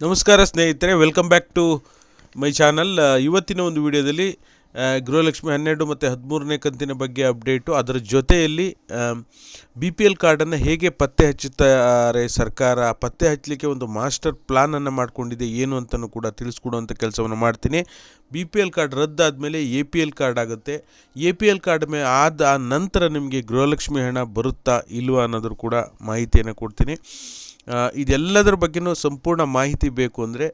ನಮಸ್ಕಾರ ಸ್ನೇಹಿತರೆ welcome back to my channel ಇವತ್ತಿನ ಒಂದು ವಿಡಿಯೋದಲ್ಲಿ ಗೃಹಲಕ್ಷ್ಮಿ ಹನ್ನೆರಡು ಮತ್ತು ಹದಿಮೂರನೇ ಕಂತಿನ ಬಗ್ಗೆ ಅಪ್ಡೇಟು. ಅದರ ಜೊತೆಯಲ್ಲಿ ಬಿ ಪಿ ಎಲ್ ಕಾರ್ಡನ್ನು ಹೇಗೆ ಪತ್ತೆ ಹಚ್ಚುತ್ತಾರೆ ಸರ್ಕಾರ? ಪತ್ತೆ ಹಚ್ಚಲಿಕ್ಕೆ ಒಂದು ಮಾಸ್ಟರ್ ಪ್ಲಾನನ್ನು ಮಾಡಿಕೊಂಡಿದೆ ಏನು ಅಂತಲೂ ಕೂಡ ತಿಳಿಸ್ಕೊಡುವಂಥ ಕೆಲಸವನ್ನು ಮಾಡ್ತೀನಿ. ಬಿ ಪಿ ಎಲ್ ಕಾರ್ಡ್ ರದ್ದಾದ ಮೇಲೆ ಎ ಪಿ ಎಲ್ ಕಾರ್ಡ್ ಆಗುತ್ತೆ. ಎ ಪಿ ಎಲ್ ಕಾರ್ಡ್ ಮೇ ಆದ ನಂತರ ನಿಮಗೆ ಗೃಹಲಕ್ಷ್ಮಿ ಹಣ ಬರುತ್ತಾ ಇಲ್ವಾ ಅನ್ನೋದ್ರ ಕೂಡ ಮಾಹಿತಿಯನ್ನು ಕೊಡ್ತೀನಿ. ಇದೆಲ್ಲದರ ಬಗ್ಗೆನೂ ಸಂಪೂರ್ಣ ಮಾಹಿತಿ ಬೇಕು ಅಂದರೆ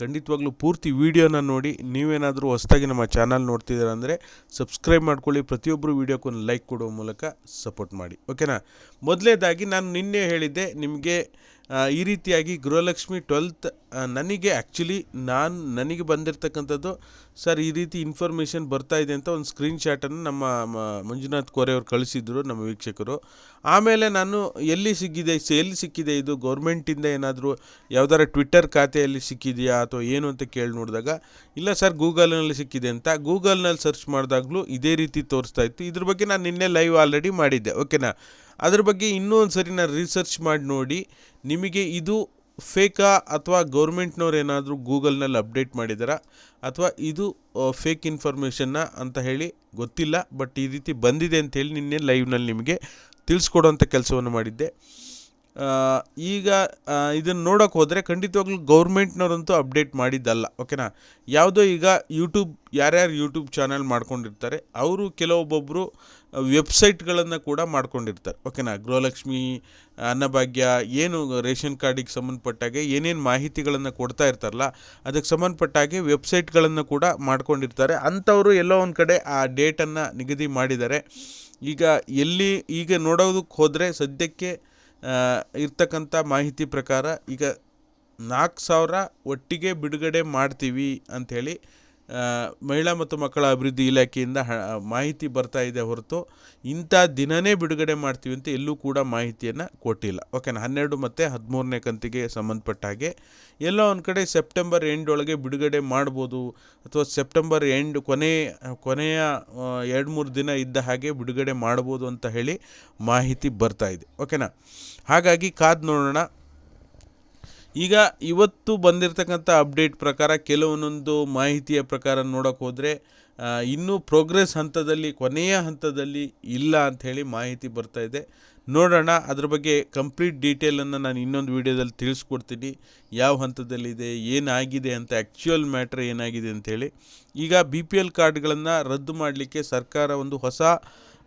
ಖಂಡಿತವಾಗ್ಲೂ ಪೂರ್ತಿ ವಿಡಿಯೋನ ನೋಡಿ. ನೀವೇನಾದರೂ ಹೊಸದಾಗಿ ನಮ್ಮ ಚಾನಲ್ ನೋಡ್ತಿದ್ದೀರ ಅಂದರೆ ಸಬ್ಸ್ಕ್ರೈಬ್ ಮಾಡ್ಕೊಳ್ಳಿ. ಪ್ರತಿಯೊಬ್ಬರು ವೀಡಿಯೋಕ್ಕೊಂದು ಲೈಕ್ ಕೊಡೋ ಮೂಲಕ ಸಪೋರ್ಟ್ ಮಾಡಿ. ಓಕೆನಾ? ಮೊದಲನೇದಾಗಿ ನಾನು ನಿನ್ನೆ ಹೇಳಿದ್ದೆ, ನಿಮಗೆ ಈ ರೀತಿಯಾಗಿ ಗೃಹಲಕ್ಷ್ಮಿ ಟ್ವೆಲ್ತ್ ನನಗೆ ಆ್ಯಕ್ಚುಲಿ ನಾನು ನನಗೆ ಬಂದಿರತಕ್ಕಂಥದ್ದು ಸರ್ ಈ ರೀತಿ ಇನ್ಫಾರ್ಮೇಷನ್ ಬರ್ತಾ ಇದೆ ಅಂತ ಒಂದು ಸ್ಕ್ರೀನ್ ಶಾಟನ್ನು ನಮ್ಮ ಮಂಜುನಾಥ್ ಕೋರೆ ಅವರು ಕಳಿಸಿದ್ರು ನಮ್ಮ ವೀಕ್ಷಕರು. ಆಮೇಲೆ ನಾನು ಎಲ್ಲಿ ಸಿಕ್ಕಿದೆ ಎಲ್ಲಿ ಸಿಕ್ಕಿದೆ ಇದು? ಗೌರ್ಮೆಂಟಿಂದ ಏನಾದರೂ ಯಾವ್ದಾರ ಟ್ವಿಟ್ಟರ್ ಖಾತೆಯಲ್ಲಿ ಸಿಕ್ಕಿದೆಯಾ ಅಥವಾ ಏನು ಅಂತ ಕೇಳಿ ನೋಡಿದಾಗ, ಇಲ್ಲ ಸರ್ ಗೂಗಲ್ನಲ್ಲಿ ಸಿಕ್ಕಿದೆ ಅಂತ ಗೂಗಲ್ನಲ್ಲಿ ಸರ್ಚ್ ಮಾಡಿದಾಗಲೂ ಇದೇ ರೀತಿ ತೋರಿಸ್ತಾ ಇತ್ತು. ಇದ್ರ ಬಗ್ಗೆ ನಾನು ನಿನ್ನೆ ಲೈವ್ ಆಲ್ರೆಡಿ ಮಾಡಿದ್ದೆ ಓಕೆನಾ ಅದ್ರ ಬಗ್ಗೆ ಇನ್ನೂ ಒಂದು ಸರಿ ನಾನು ರಿಸರ್ಚ್ ಮಾಡಿ ನೋಡಿ. ನಿಮಗೆ ಇದು ಫೇಕಾ ಅಥವಾ ಗೌರ್ಮೆಂಟ್ನವ್ರು ಏನಾದರೂ ಗೂಗಲ್ನಲ್ಲಿ ಅಪ್ಡೇಟ್ ಮಾಡಿದ್ದಾರಾ ಅಥವಾ ಇದು ಫೇಕ್ ಇನ್ಫಾರ್ಮೇಷನ್ನ ಅಂತ ಹೇಳಿ ಗೊತ್ತಿಲ್ಲ, ಬಟ್ ಈ ರೀತಿ ಬಂದಿದೆ ಅಂತೇಳಿ ನಿನ್ನೆ ಲೈವ್ನಲ್ಲಿ ನಿಮಗೆ ತಿಳಿಸ್ಕೊಡೋಂಥ ಕೆಲಸವನ್ನು ಮಾಡಿದ್ದೆ. ಈಗ ಇದನ್ನು ನೋಡೋಕೆ ಹೋದರೆ ಖಂಡಿತವಾಗ್ಲೂ ಗೌರ್ಮೆಂಟ್ನವರಂತೂ ಅಪ್ಡೇಟ್ ಮಾಡಿದ್ದಲ್ಲ, ಓಕೆನಾ? ಯಾವುದೋ ಈಗ ಯೂಟ್ಯೂಬ್ ಯಾರ್ಯಾರು ಯೂಟ್ಯೂಬ್ ಚಾನಲ್ ಮಾಡ್ಕೊಂಡಿರ್ತಾರೆ, ಅವರು ಕೆಲವೊಬ್ಬೊಬ್ಬರು ವೆಬ್ಸೈಟ್ಗಳನ್ನು ಕೂಡ ಮಾಡ್ಕೊಂಡಿರ್ತಾರೆ. ಓಕೆನಾ? ಗೃಹಲಕ್ಷ್ಮಿ, ಅನ್ನಭಾಗ್ಯ, ಏನು ರೇಷನ್ ಕಾರ್ಡಿಗೆ ಸಂಬಂಧಪಟ್ಟಾಗೆ ಏನೇನು ಮಾಹಿತಿಗಳನ್ನು ಕೊಡ್ತಾ ಇರ್ತಾರಲ್ಲ, ಅದಕ್ಕೆ ಸಂಬಂಧಪಟ್ಟಾಗೆ ವೆಬ್ಸೈಟ್ಗಳನ್ನು ಕೂಡ ಮಾಡ್ಕೊಂಡಿರ್ತಾರೆ. ಅಂಥವರು ಎಲ್ಲೋ ಒಂದು ಕಡೆ ಆ ಡೇಟನ್ನು ನಿಗದಿ ಮಾಡಿದ್ದಾರೆ. ಈಗ ಎಲ್ಲಿ, ಈಗ ನೋಡೋದಕ್ಕೆ ಹೋದರೆ ಸದ್ಯಕ್ಕೆ ಇರ್ತಕ್ಕಂಥ ಮಾಹಿತಿ ಪ್ರಕಾರ ಈಗ ನಾಲ್ಕು ಸಾವಿರ ಒಟ್ಟಿಗೆ ಬಿಡುಗಡೆ ಮಾಡ್ತೀವಿ ಅಂಥೇಳಿ ಮಹಿಳಾ ಮತ್ತು ಮಕ್ಕಳ ಅಭಿವೃದ್ಧಿ ಇಲಾಖೆಯಿಂದ ಮಾಹಿತಿ ಬರ್ತಾ ಇದೆ ಹೊರತು ಇಂಥ ದಿನನೇ ಬಿಡುಗಡೆ ಮಾಡ್ತೀವಿ ಅಂತ ಎಲ್ಲೂ ಕೂಡ ಮಾಹಿತಿಯನ್ನು ಕೊಟ್ಟಿಲ್ಲ. ಓಕೆನಾ ಹನ್ನೆರಡು ಮತ್ತು ಹದಿಮೂರನೇ ಕಂತಿಗೆ ಸಂಬಂಧಪಟ್ಟ ಹಾಗೆ ಎಲ್ಲೋ ಒಂದು ಕಡೆ ಸೆಪ್ಟೆಂಬರ್ ಎಂಡ್ ಒಳಗೆ ಬಿಡುಗಡೆ ಮಾಡ್ಬೋದು ಅಥವಾ ಸೆಪ್ಟೆಂಬರ್ ಎಂಡ್ ಕೊನೆ, ಕೊನೆಯ ಎರಡು ಮೂರು ದಿನ ಇದ್ದ ಹಾಗೆ ಬಿಡುಗಡೆ ಮಾಡ್ಬೋದು ಅಂತ ಹೇಳಿ ಮಾಹಿತಿ ಬರ್ತಾ ಇದೆ. ಓಕೆನಾ ಹಾಗಾಗಿ ಕಾದು ನೋಡೋಣ. ಈಗ ಇವತ್ತು ಬಂದಿರತಕ್ಕಂಥ ಅಪ್ಡೇಟ್ ಪ್ರಕಾರ ಕೆಲವೊಂದೊಂದು ಮಾಹಿತಿಯ ಪ್ರಕಾರ ನೋಡೋಕೆ ಹೋದರೆ ಇನ್ನೂ ಪ್ರೋಗ್ರೆಸ್ ಹಂತದಲ್ಲಿ, ಕೊನೆಯ ಹಂತದಲ್ಲಿ ಇಲ್ಲ ಅಂಥೇಳಿ ಮಾಹಿತಿ ಬರ್ತಾ ಇದೆ. ನೋಡೋಣ, ಅದ್ರ ಬಗ್ಗೆ ಕಂಪ್ಲೀಟ್ ಡೀಟೇಲನ್ನು ನಾನು ಇನ್ನೊಂದು ವಿಡಿಯೋದಲ್ಲಿ ತಿಳಿಸ್ಕೊಡ್ತೀನಿ. ಯಾವ ಹಂತದಲ್ಲಿದೆ ಏನಾಗಿದೆ ಅಂತ ಆ್ಯಕ್ಚುಯಲ್ ಮ್ಯಾಟ್ರ್ ಏನಾಗಿದೆ ಅಂಥೇಳಿ ಈಗ ಬಿ ಪಿ ಎಲ್ ಕಾರ್ಡ್ಗಳನ್ನು ರದ್ದು ಮಾಡಲಿಕ್ಕೆ ಸರ್ಕಾರ ಒಂದು ಹೊಸ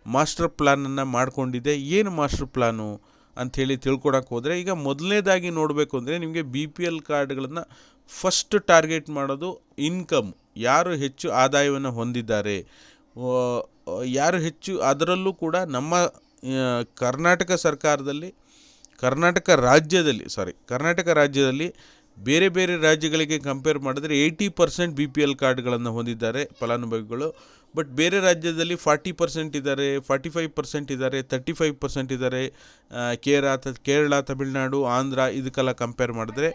ಮಾಸ್ಟರ್ ಪ್ಲ್ಯಾನನ್ನು ಮಾಡಿಕೊಂಡಿದೆ. ಏನು ಮಾಸ್ಟರ್ ಪ್ಲ್ಯಾನು ಅಂಥೇಳಿ ತಿಳ್ಕೊಡಕ್ಕೆ ಹೋದರೆ, ಈಗ ಮೊದಲನೇದಾಗಿ ನೋಡಬೇಕು ಅಂದರೆ ನಿಮಗೆ ಬಿ ಪಿ ಎಲ್ ಕಾರ್ಡ್ಗಳನ್ನು ಫಸ್ಟ್ ಟಾರ್ಗೆಟ್ ಮಾಡೋದು ಇನ್ಕಮ್ ಯಾರು ಹೆಚ್ಚು ಆದಾಯವನ್ನು ಹೊಂದಿದ್ದಾರೆ? ಯಾರು ಹೆಚ್ಚು, ಅದರಲ್ಲೂ ಕೂಡ ನಮ್ಮ ಕರ್ನಾಟಕ ಸರ್ಕಾರದಲ್ಲಿ, ಕರ್ನಾಟಕ ರಾಜ್ಯದಲ್ಲಿ ಸಾರಿ ಕರ್ನಾಟಕ ರಾಜ್ಯದಲ್ಲಿ ಬೇರೆ ಬೇರೆ ರಾಜ್ಯಗಳಿಗೆ ಕಂಪೇರ್ ಮಾಡಿದ್ರೆ eighty percent B P L ಕಾರ್ಡ್ಗಳನ್ನು ಹೊಂದಿದ್ದಾರೆ ಫಲಾನುಭವಿಗಳು. ಬಟ್ ಬೇರೆ ರಾಜ್ಯದಲ್ಲಿ ಫಾರ್ಟಿ ಪರ್ಸೆಂಟ್ ಇದ್ದಾರೆ ಫಾರ್ಟಿ ಫೈವ್ ಪರ್ಸೆಂಟ್ ಇದ್ದಾರೆ ತರ್ಟಿ ಫೈವ್ ಪರ್ಸೆಂಟ್ ಇದ್ದಾರೆ ಕೇರಳ ಕೇರಳ, ತಮಿಳುನಾಡು, ಆಂಧ್ರ ಇದಕ್ಕೆಲ್ಲ ಕಂಪೇರ್ ಮಾಡಿದ್ರೆ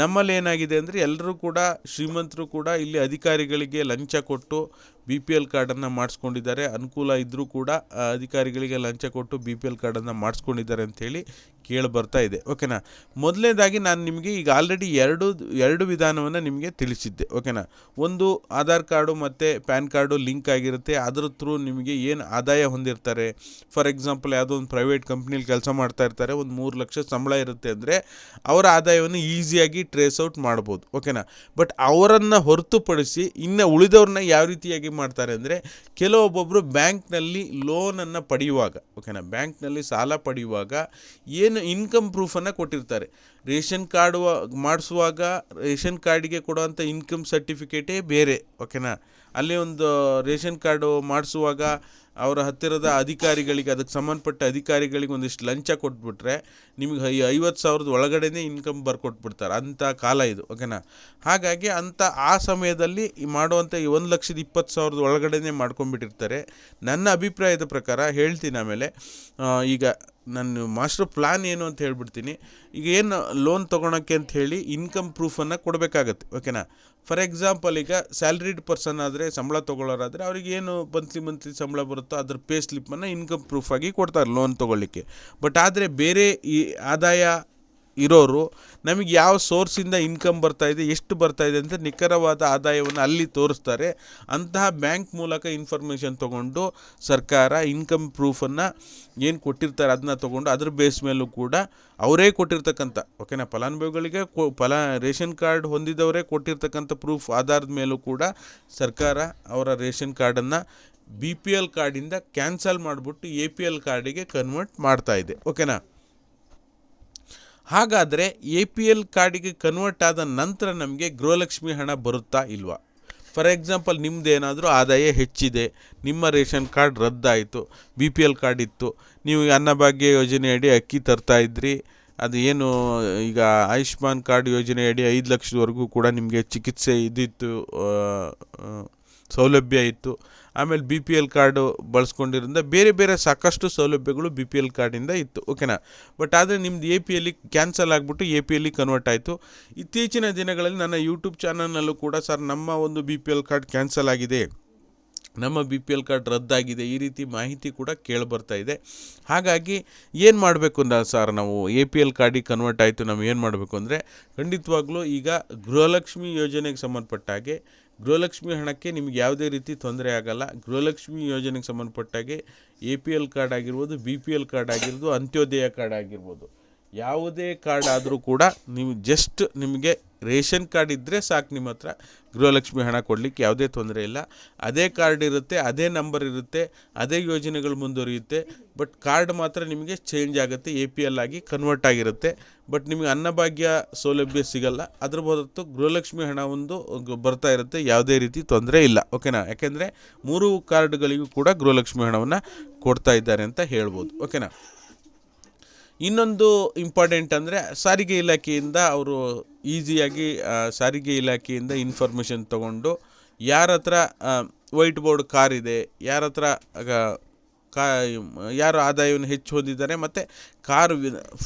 ನಮ್ಮಲ್ಲಿ ಏನಾಗಿದೆ ಅಂದರೆ ಎಲ್ಲರೂ ಕೂಡ ಶ್ರೀಮಂತರು ಕೂಡ ಇಲ್ಲಿ ಅಧಿಕಾರಿಗಳಿಗೆ ಲಂಚ ಕೊಟ್ಟು ಬಿ ಪಿ ಎಲ್ ಕಾರ್ಡನ್ನು ಮಾಡಿಸ್ಕೊಂಡಿದ್ದಾರೆ. ಅನುಕೂಲ ಇದ್ದರೂ ಕೂಡ ಅಧಿಕಾರಿಗಳಿಗೆ ಲಂಚ ಕೊಟ್ಟು ಬಿ ಪಿ ಎಲ್ ಕಾರ್ಡನ್ನು ಮಾಡಿಸ್ಕೊಂಡಿದ್ದಾರೆ ಅಂಥೇಳಿ ಕೇಳಿ ಬರ್ತಾ ಇದೆ. ಓಕೆನಾ ಮೊದಲನೇದಾಗಿ ನಾನು ನಿಮಗೆ ಈಗ ಆಲ್ರೆಡಿ ಎರಡು ಎರಡು ವಿಧಾನವನ್ನು ನಿಮಗೆ ತಿಳಿಸಿದ್ದೆ. ಓಕೆನಾ ಒಂದು ಆಧಾರ್ ಕಾರ್ಡು ಮತ್ತು ಪ್ಯಾನ್ ಕಾರ್ಡು ಲಿಂಕ್ ಆಗಿರುತ್ತೆ. ಅದರ ಥ್ರೂ ನಿಮಗೆ ಏನು ಆದಾಯ ಹೊಂದಿರ್ತಾರೆ. ಫಾರ್ ಎಕ್ಸಾಂಪಲ್ ಯಾವುದೋ ಒಂದು ಪ್ರೈವೇಟ್ ಕಂಪ್ನಿಲಿ ಕೆಲಸ ಮಾಡ್ತಾ ಇರ್ತಾರೆ. ಒಂದು ಮೂರು ಲಕ್ಷ ಸಂಬಳ ಇರುತ್ತೆ ಅಂದರೆ ಅವರ ಆದಾಯವನ್ನು ಈಸಿಯಾಗಿ ಟ್ರೇಸ್ ಔಟ್ ಮಾಡ್ಬೋದು. ಓಕೆನಾ ಬಟ್ ಅವರನ್ನು ಹೊರತುಪಡಿಸಿ ಇನ್ನು ಉಳಿದವ್ರನ್ನ ಯಾವ ರೀತಿಯಾಗಿ ಮಾಡ್ತಾರೆ ಅಂದರೆ ಕೆಲವೊಬ್ಬೊಬ್ಬರು ಬ್ಯಾಂಕ್ನಲ್ಲಿ ಲೋನನ್ನು ಪಡೆಯುವಾಗ ಓಕೆನಾ ಬ್ಯಾಂಕ್ನಲ್ಲಿ ಸಾಲ ಪಡೆಯುವಾಗ ಏನು ಇನ್ಕಮ್ ಪ್ರೂಫನ್ನು ಕೊಟ್ಟಿರ್ತಾರೆ. ರೇಷನ್ ಕಾರ್ಡ್ ಮಾಡಿಸುವಾಗ ರೇಷನ್ ಕಾರ್ಡಿಗೆ ಕೊಡುವಂಥ ಇನ್ಕಮ್ ಸರ್ಟಿಫಿಕೇಟೇ ಬೇರೆ ಓಕೆನಾ ಅಲ್ಲಿ ಒಂದು ರೇಷನ್ ಕಾರ್ಡು ಮಾಡಿಸುವಾಗ ಅವರ ಹತ್ತಿರದ ಅಧಿಕಾರಿಗಳಿಗೆ, ಅದಕ್ಕೆ ಸಂಬಂಧಪಟ್ಟ ಅಧಿಕಾರಿಗಳಿಗೆ ಒಂದಿಷ್ಟು ಲಂಚ ಕೊಟ್ಬಿಟ್ರೆ ನಿಮಗೆ ಈ ಐವತ್ತು ಸಾವಿರದ ಒಳಗಡೆನೇ ಇನ್ಕಮ್ ಬರ್ಕೊಟ್ಬಿಡ್ತಾರೆ. ಅಂಥ ಕಾಲ ಇದು ಓಕೆನಾ ಹಾಗಾಗಿ ಅಂಥ ಆ ಸಮಯದಲ್ಲಿ ಮಾಡುವಂಥ ಈ ಒಂದು ಲಕ್ಷದ ಇಪ್ಪತ್ತು ಸಾವಿರದ ಒಳಗಡೆನೇ ಮಾಡ್ಕೊಂಡ್ಬಿಟ್ಟಿರ್ತಾರೆ. ನನ್ನ ಅಭಿಪ್ರಾಯದ ಪ್ರಕಾರ ಹೇಳ್ತೀನಿ ಆಮೇಲೆ ಈಗ ನಾನು ಮಾಸ್ಟರ್ ಪ್ಲ್ಯಾನ್ ಏನು ಅಂತ ಹೇಳ್ಬಿಡ್ತೀನಿ. ಈಗ ಏನು ಲೋನ್ ತೊಗೊಳಕ್ಕೆ ಅಂತ ಹೇಳಿ ಇನ್ಕಮ್ ಪ್ರೂಫನ್ನು ಕೊಡಬೇಕಾಗತ್ತೆ ಓಕೆನಾ ಫಾರ್ ಎಕ್ಸಾಂಪಲ್ ಈಗ ಸ್ಯಾಲ್ರಿಡ್ ಪರ್ಸನ್ ಆದರೆ ಸಂಬಳ ತೊಗೊಳ್ಳೋರಾದರೆ ಅವ್ರಿಗೆ ಏನು ಮಂತ್ಲಿ ಮಂತ್ಲಿ ಸಂಬಳ ಬರುತ್ತೋ ಅದ್ರ ಪೇ ಸ್ಲಿಪ್ಪನ್ನು ಇನ್ಕಮ್ ಪ್ರೂಫಾಗಿ ಕೊಡ್ತಾರೆ ಲೋನ್ ತೊಗೊಳ್ಳಿಕ್ಕೆ. ಬಟ್ ಆದರೆ ಬೇರೆ ಈ ಆದಾಯ ಇರೋರು, ನಮಗೆ ಯಾವ ಸೋರ್ಸಿಂದ ಇನ್ಕಮ್ ಬರ್ತಾ ಇದೆ, ಎಷ್ಟು ಬರ್ತಾ ಇದೆ ಅಂತ ನಿಖರವಾದ ಆದಾಯವನ್ನು ಅಲ್ಲಿ ತೋರಿಸ್ತಾರೆ. ಅಂತಹ ಬ್ಯಾಂಕ್ ಮೂಲಕ ಇನ್ಫಾರ್ಮೇಷನ್ ತೊಗೊಂಡು ಸರ್ಕಾರ ಇನ್ಕಮ್ ಪ್ರೂಫನ್ನು ಏನು ಕೊಟ್ಟಿರ್ತಾರೆ ಅದನ್ನ ತೊಗೊಂಡು ಅದ್ರ ಬೇಸ್ ಮೇಲೂ ಕೂಡ ಅವರೇ ಕೊಟ್ಟಿರ್ತಕ್ಕಂಥ ಓಕೆನಾ ಫಲಾನುಭವಿಗಳಿಗೆ ಫಲ, ರೇಷನ್ ಕಾರ್ಡ್ ಹೊಂದಿದವರೇ ಕೊಟ್ಟಿರ್ತಕ್ಕಂಥ ಪ್ರೂಫ್ ಆಧಾರದ ಮೇಲೂ ಕೂಡ ಸರ್ಕಾರ ಅವರ ರೇಷನ್ ಕಾರ್ಡನ್ನು ಬಿ ಪಿ ಎಲ್ ಕಾರ್ಡಿಂದ ಕ್ಯಾನ್ಸಲ್ ಮಾಡಿಬಿಟ್ಟು ಎ ಪಿ ಎಲ್ ಕಾರ್ಡಿಗೆ ಕನ್ವರ್ಟ್ ಮಾಡ್ತಾ ಇದೆ ಓಕೆನಾ ಹಾಗಾದರೆ ಎ ಪಿ ಎಲ್ ಕಾರ್ಡಿಗೆ ಕನ್ವರ್ಟ್ ಆದ ನಂತರ ನಮಗೆ ಗೃಹಲಕ್ಷ್ಮಿ ಹಣ ಬರುತ್ತಾ ಇಲ್ವಾ? ಫಾರ್ ಎಕ್ಸಾಂಪಲ್ ನಿಮ್ಮದೇನಾದರೂ ಆದಾಯ ಹೆಚ್ಚಿದೆ ನಿಮ್ಮ ರೇಷನ್ ಕಾರ್ಡ್ ರದ್ದಾಯಿತು ಬಿ ಪಿ ಎಲ್ ಕಾರ್ಡ್ ಇತ್ತು ನೀವು ಅನ್ನಭಾಗ್ಯ ಯೋಜನೆಯಡಿ ಅಕ್ಕಿ ತರ್ತಾ ಇದ್ರಿ ಅದು ಏನು ಈಗ ಆಯುಷ್ಮಾನ್ ಕಾರ್ಡ್ ಯೋಜನೆಯಡಿ ಐದು ಲಕ್ಷದವರೆಗೂ ಕೂಡ ನಿಮಗೆ ಚಿಕಿತ್ಸೆ ಆ, ಸೌಲಭ್ಯ ಇತ್ತು. ಆಮೇಲೆ ಬಿ ಪಿ ಎಲ್ ಕಾರ್ಡು ಬಳಸ್ಕೊಂಡಿರೋದ್ರಿಂದ ಬೇರೆ ಬೇರೆ ಸಾಕಷ್ಟು ಸೌಲಭ್ಯಗಳು ಬಿ ಪಿ ಎಲ್ ಕಾರ್ಡಿಂದ ಇತ್ತು. ಓಕೆನಾ ಬಟ್ ಆದರೆ ನಿಮ್ದು ಎ ಪಿ ಎಲ್ಲಿ ಕ್ಯಾನ್ಸಲ್ ಆಗಿಬಿಟ್ಟು ಎ ಪಿ ಎಲ್ಲಿ ಕನ್ವರ್ಟ್ ಆಯಿತು. ಇತ್ತೀಚಿನ ದಿನಗಳಲ್ಲಿ ನನ್ನ ಯೂಟ್ಯೂಬ್ ಚಾನಲ್ನಲ್ಲೂ ಕೂಡ ಸರ್ ನಮ್ಮ ಒಂದು B P L card cancel ಆಗಿದೆ. ನಮ್ಮ ಬಿ ಪಿ ಎಲ್ ಕಾರ್ಡ್ ರದ್ದಾಗಿದೆ. ಈ ರೀತಿ ಮಾಹಿತಿ ಕೂಡ ಕೇಳಿಬರ್ತಾ ಇದೆ. ಹಾಗಾಗಿ ಏನು ಮಾಡಬೇಕು ಅಂದ ಸರ್ ನಾವು? ಎ ಪಿ ಎಲ್ ಕಾರ್ಡಿಗೆ ಕನ್ವರ್ಟ್ ಆಯಿತು, ನಾವು ಏನು ಮಾಡಬೇಕು ಅಂದರೆ ಖಂಡಿತವಾಗ್ಲೂ ಈಗ ಗೃಹಲಕ್ಷ್ಮಿ ಯೋಜನೆಗೆ ಸಂಬಂಧಪಟ್ಟ ಹಾಗೆ ಗೃಹಲಕ್ಷ್ಮಿ ಹಣಕ್ಕೆ ನಿಮ್ಗೆ ಯಾವುದೇ ರೀತಿ ತೊಂದರೆ ಆಗಲ್ಲ. ಗೃಹಲಕ್ಷ್ಮಿ ಯೋಜನೆಗೆ ಸಂಬಂಧಪಟ್ಟಾಗೆ ಎ ಪಿ ಎಲ್ ಕಾರ್ಡ್ ಆಗಿರ್ಬೋದು ಬಿ ಪಿ ಎಲ್ ಕಾರ್ಡ್ ಆಗಿರ್ಬೋದು, ಅಂತ್ಯೋದಯ ಕಾರ್ಡ್ ಆಗಿರ್ಬೋದು. ಯಾವುದೇ ಕಾರ್ಡ್ ಆದರೂ ಕೂಡ ನೀವು ಜಸ್ಟ್ ನಿಮಗೆ ರೇಷನ್ ಕಾರ್ಡ್ ಇದ್ದರೆ ಸಾಕು ನಿಮ್ಮ ಹತ್ರ. ಗೃಹಲಕ್ಷ್ಮಿ ಹಣ ಕೊಡಲಿಕ್ಕೆ ಯಾವುದೇ ತೊಂದರೆ ಇಲ್ಲ. ಅದೇ ಕಾರ್ಡ್ ಇರುತ್ತೆ, ಅದೇ ನಂಬರ್ ಇರುತ್ತೆ, ಅದೇ ಯೋಜನೆಗಳು ಮುಂದುವರಿಯುತ್ತೆ. ಬಟ್ ಕಾರ್ಡ್ ಮಾತ್ರ ನಿಮಗೆ ಚೇಂಜ್ ಆಗುತ್ತೆ ಎ ಪಿ ಎಲ್ ಆಗಿ ಕನ್ವರ್ಟ್ ಆಗಿರುತ್ತೆ. ಬಟ್ ನಿಮಗೆ ಅನ್ನಭಾಗ್ಯ ಸೌಲಭ್ಯ ಸಿಗಲ್ಲ. ಅದ್ರ ಹೊರತು ಗೃಹಲಕ್ಷ್ಮಿ ಹಣ ಒಂದು ಬರ್ತಾ ಇರುತ್ತೆ, ಯಾವುದೇ ರೀತಿ ತೊಂದರೆ ಇಲ್ಲ. ಓಕೆನಾ ಯಾಕೆಂದರೆ ಮೂರು ಕಾರ್ಡ್ಗಳಿಗೂ ಕೂಡ ಗೃಹಲಕ್ಷ್ಮಿ ಹಣವನ್ನು ಕೊಡ್ತಾ ಇದ್ದಾರೆ ಅಂತ ಹೇಳ್ಬೋದು. ಓಕೆನಾ ಇನ್ನೊಂದು ಇಂಪಾರ್ಟೆಂಟ್ ಅಂದರೆ ಸಾರಿಗೆ ಇಲಾಖೆಯಿಂದ ಅವರು ಈಸಿಯಾಗಿ ಸಾರಿಗೆ ಇಲಾಖೆಯಿಂದ ಇನ್ಫಾರ್ಮೇಷನ್ ತಗೊಂಡು ಯಾರ ಹತ್ರ ವೈಟ್ ಬೋರ್ಡ್ ಕಾರ್ ಇದೆ, ಯಾರ ಹತ್ರ ಕಾ, ಯಾರು ಆದಾಯವನ್ನು ಹೆಚ್ಚು ಹೊಂದಿದ್ದಾರೆ ಮತ್ತು ಕಾರ್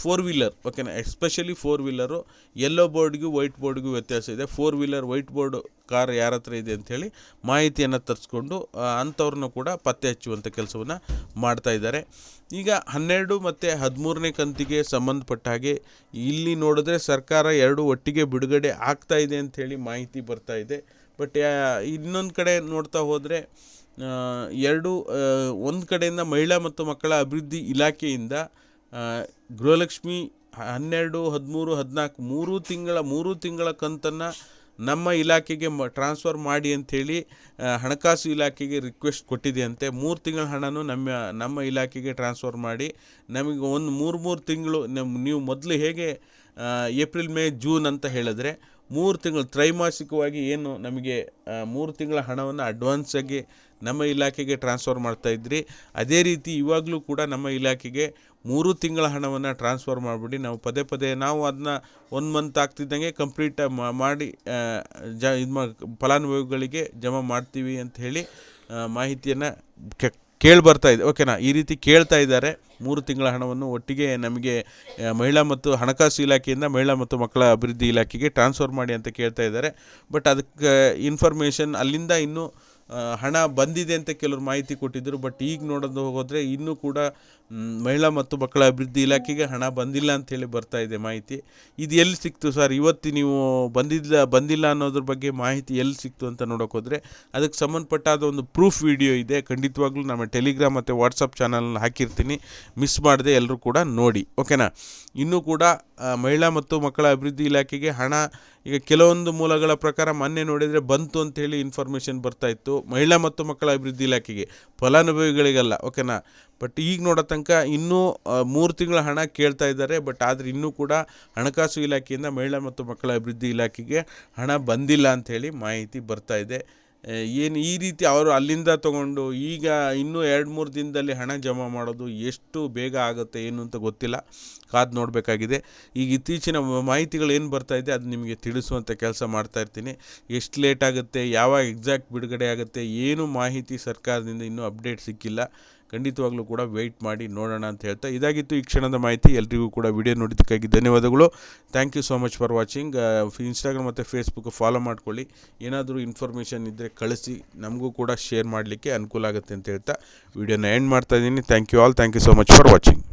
ಫೋರ್ ವೀಲರ್ ಓಕೆನಾ ಎಸ್ಪೆಷಲಿ ಫೋರ್ ವೀಲರು ಯೆಲ್ಲೋ ಬೋರ್ಡ್ಗೂ ವೈಟ್ ಬೋರ್ಡ್ಗೂ ವ್ಯತ್ಯಾಸ ಇದೆ. Four wheeler white board car ಯಾರ ಹತ್ರ ಇದೆ ಅಂಥೇಳಿ ಮಾಹಿತಿಯನ್ನು ತರಿಸ್ಕೊಂಡು ಅಂಥವ್ರನ್ನ ಕೂಡ ಪತ್ತೆ ಹಚ್ಚುವಂಥ ಕೆಲಸವನ್ನು ಮಾಡ್ತಾ ಇದ್ದಾರೆ. ಈಗ ಹನ್ನೆರಡು ಮತ್ತು ಹದಿಮೂರನೇ ಕಂತಿಗೆ ಸಂಬಂಧಪಟ್ಟ ಹಾಗೆ ಇಲ್ಲಿ ನೋಡಿದ್ರೆ ಸರ್ಕಾರ ಎರಡು ಒಟ್ಟಿಗೆ ಬಿಡುಗಡೆ ಆಗ್ತಾ ಇದೆ ಅಂಥೇಳಿ ಮಾಹಿತಿ ಬರ್ತಾ ಇದೆ. ಬಟ್ ಇನ್ನೊಂದು ಕಡೆ ನೋಡ್ತಾ ಹೋದರೆ ಎರಡು ಒಂದು ಕಡೆಯಿಂದ ಮಹಿಳಾ ಮತ್ತು ಮಕ್ಕಳ ಅಭಿವೃದ್ಧಿ ಇಲಾಖೆಯಿಂದ ಗೃಹಲಕ್ಷ್ಮಿ ಹನ್ನೆರಡು, ಹದಿಮೂರು, ಹದಿನಾಲ್ಕು, ಮೂರು ತಿಂಗಳ ಮೂರು ತಿಂಗಳ ಕಂತನ್ನು ನಮ್ಮ ಇಲಾಖೆಗೆ ಟ್ರಾನ್ಸ್ಫರ್ ಮಾಡಿ ಅಂಥೇಳಿ ಹಣಕಾಸು ಇಲಾಖೆಗೆ ರಿಕ್ವೆಸ್ಟ್ ಕೊಟ್ಟಿದೆಯಂತೆ. ಮೂರು ತಿಂಗಳ ಹಣನೂ ನಮ್ಮ ನಮ್ಮ ಇಲಾಖೆಗೆ ಟ್ರಾನ್ಸ್ಫರ್ ಮಾಡಿ, ನಮಗೆ ಒಂದು ಮೂರು ಮೂರು ತಿಂಗಳು ನಮ್ಮ ನೀವು ಮೊದಲು ಹೇಗೆ ಏಪ್ರಿಲ್, ಮೇ, ಜೂನ್ ಅಂತ ಹೇಳಿದ್ರೆ ಮೂರು ತಿಂಗಳು ತ್ರೈಮಾಸಿಕವಾಗಿ ಏನು ನಮಗೆ ಮೂರು ತಿಂಗಳ ಹಣವನ್ನು ಅಡ್ವಾನ್ಸಾಗಿ ನಮ್ಮ ಇಲಾಖೆಗೆ ಟ್ರಾನ್ಸ್ಫರ್ ಮಾಡ್ತಾ ಇದ್ರಿ. ಅದೇ ರೀತಿ ಇವಾಗಲೂ ಕೂಡ ನಮ್ಮ ಇಲಾಖೆಗೆ ಮೂರು ತಿಂಗಳ ಹಣವನ್ನು ಟ್ರಾನ್ಸ್ಫರ್ ಮಾಡಿಬಿಡಿ. ನಾವು ಪದೇ ಪದೇ ನಾವು ಅದನ್ನ ಒನ್ ಮಂತ್ ಆಗ್ತಿದ್ದಂಗೆ ಕಂಪ್ಲೀಟ್ ಮಾಡಿ ಜ ಇದು ಫಲಾನುಭವಿಗಳಿಗೆ ಜಮಾ ಮಾಡ್ತೀವಿ ಅಂತ ಹೇಳಿ ಮಾಹಿತಿಯನ್ನು ಕೇಳಿ ಬರ್ತಾ ಇದೆ. ಓಕೆನಾ ಈ ರೀತಿ ಕೇಳ್ತಾ ಇದ್ದಾರೆ. ಮೂರು ತಿಂಗಳ ಹಣವನ್ನು ಒಟ್ಟಿಗೆ ನಮಗೆ ಮಹಿಳಾ ಮತ್ತು ಹಣಕಾಸು ಇಲಾಖೆಯಿಂದ ಮಹಿಳಾ ಮತ್ತು ಮಕ್ಕಳ ಅಭಿವೃದ್ಧಿ ಇಲಾಖೆಗೆ ಟ್ರಾನ್ಸ್ಫರ್ ಮಾಡಿ ಅಂತ ಕೇಳ್ತಾ ಇದ್ದಾರೆ. ಬಟ್ ಅದಕ್ಕೆ ಇನ್ಫಾರ್ಮೇಷನ್ ಅಲ್ಲಿಂದ ಇನ್ನೂ ಹಣ ಬಂದಿದೆ ಅಂತ ಕೆಲವರು ಮಾಹಿತಿ ಕೊಟ್ಟಿದ್ದರು ಬಟ್ ಈಗ ನೋಡೋದು ಹೋದರೆ ಇನ್ನೂ ಕೂಡ ಮಹಿಳಾ ಮತ್ತು ಮಕ್ಕಳ ಅಭಿವೃದ್ಧಿ ಇಲಾಖೆಗೆ ಹಣ ಬಂದಿಲ್ಲ ಅಂತೇಳಿ ಬರ್ತಾ ಇದೆ ಮಾಹಿತಿ. ಇದು ಎಲ್ಲಿ ಸಿಕ್ತು ಸರ್? ಇವತ್ತು ನೀವು ಬಂದಿಲ್ಲ ಬಂದಿಲ್ಲ ಅನ್ನೋದ್ರ ಬಗ್ಗೆ ಮಾಹಿತಿ ಎಲ್ಲಿ ಸಿಕ್ತು ಅಂತ ನೋಡೋಕೆ ಹೋದರೆ, ಅದಕ್ಕೆ ಸಂಬಂಧಪಟ್ಟಾದ ಒಂದು ಪ್ರೂಫ್ ವಿಡಿಯೋ ಇದೆ. ಖಂಡಿತವಾಗ್ಲೂ ನಮ್ಮ ಟೆಲಿಗ್ರಾಮ್ ಮತ್ತು ವಾಟ್ಸಪ್ ಚಾನಲ್ನ ಹಾಕಿರ್ತೀನಿ. ಮಿಸ್ ಮಾಡದೆ ಎಲ್ಲರೂ ಕೂಡ ನೋಡಿ ಓಕೆನಾ ಇನ್ನೂ ಕೂಡ ಮಹಿಳಾ ಮತ್ತು ಮಕ್ಕಳ ಅಭಿವೃದ್ಧಿ ಇಲಾಖೆಗೆ ಹಣ ಈಗ ಕೆಲವೊಂದು ಮೂಲಗಳ ಪ್ರಕಾರ ಮೊನ್ನೆ ನೋಡಿದರೆ ಬಂತು ಅಂತ ಹೇಳಿ ಇನ್ಫಾರ್ಮೇಷನ್ ಬರ್ತಾ ಇತ್ತು. ಮಹಿಳಾ ಮತ್ತು ಮಕ್ಕಳ ಅಭಿವೃದ್ಧಿ ಇಲಾಖೆಗೆ ಫಲಾನುಭವಿಗಳಿಗಲ್ಲ ಓಕೆನಾ ಬಟ್ ಈಗ ನೋಡೋ ತನಕ ಇನ್ನೂ ಮೂರು ತಿಂಗಳ ಹಣ ಕೇಳ್ತಾ ಇದ್ದಾರೆ. ಬಟ್ ಆದರೆ ಇನ್ನೂ ಕೂಡ ಹಣಕಾಸು ಇಲಾಖೆಯಿಂದ ಮಹಿಳಾ ಮತ್ತು ಮಕ್ಕಳ ಅಭಿವೃದ್ಧಿ ಇಲಾಖೆಗೆ ಹಣ ಬಂದಿಲ್ಲ ಅಂಥೇಳಿ ಮಾಹಿತಿ ಬರ್ತಾ ಇದೆ. ಏನು ಈ ರೀತಿ ಅವರು ಅಲ್ಲಿಂದ ತಗೊಂಡು ಈಗ ಇನ್ನೂ ಎರಡು ಮೂರು ದಿನದಲ್ಲಿ ಹಣ ಜಮಾ ಮಾಡೋದು ಎಷ್ಟು ಬೇಗ ಆಗುತ್ತೆ ಏನು ಅಂತ ಗೊತ್ತಿಲ್ಲ. ಕಾದು ನೋಡಬೇಕಾಗಿದೆ. ಈಗ ಇತ್ತೀಚಿನ ಮಾಹಿತಿಗಳು ಏನು ಬರ್ತಾ ಇದೆ ಅದು ನಿಮಗೆ ತಿಳಿಸುವಂಥ ಕೆಲಸ ಮಾಡ್ತಾ ಇರ್ತೀನಿ. ಎಷ್ಟು ಲೇಟ್ ಆಗುತ್ತೆ, ಯಾವಾಗ ಎಕ್ಸಾಕ್ಟ್ ಬಿಡುಗಡೆ ಆಗುತ್ತೆ, ಏನು ಮಾಹಿತಿ ಸರ್ಕಾರದಿಂದ ಇನ್ನೂ ಅಪ್ಡೇಟ್ ಸಿಕ್ಕಿಲ್ಲ. ಖಂಡಿತವಾಗ್ಲೂ ಕೂಡ ವೆಯ್ಟ್ ಮಾಡಿ ನೋಡೋಣ ಅಂತ ಹೇಳ್ತಾ ಇದಾಗಿತ್ತು ಈ ಕ್ಷಣದ ಮಾಹಿತಿ. ಎಲ್ರಿಗೂ ಕೂಡ ವಿಡಿಯೋ ನೋಡಿದ್ದಕ್ಕಾಗಿ ಧನ್ಯವಾದಗಳು. Thank you so much for watching Instagram ಮತ್ತು ಫೇಸ್ಬುಕ್ ಫಾಲೋ ಮಾಡ್ಕೊಳ್ಳಿ. ಏನಾದರೂ ಇನ್ಫಾರ್ಮೇಷನ್ ಇದ್ದರೆ ಕಳಿಸಿ. ನಮಗೂ ಕೂಡ ಶೇರ್ ಮಾಡಲಿಕ್ಕೆ ಅನುಕೂಲ ಆಗುತ್ತೆ ಅಂತ ಹೇಳ್ತಾ ವಿಡಿಯೋನ ಎಂಡ್ ಮಾಡ್ತಾ ಇದ್ದೀನಿ. Thank you all thank you so much for watching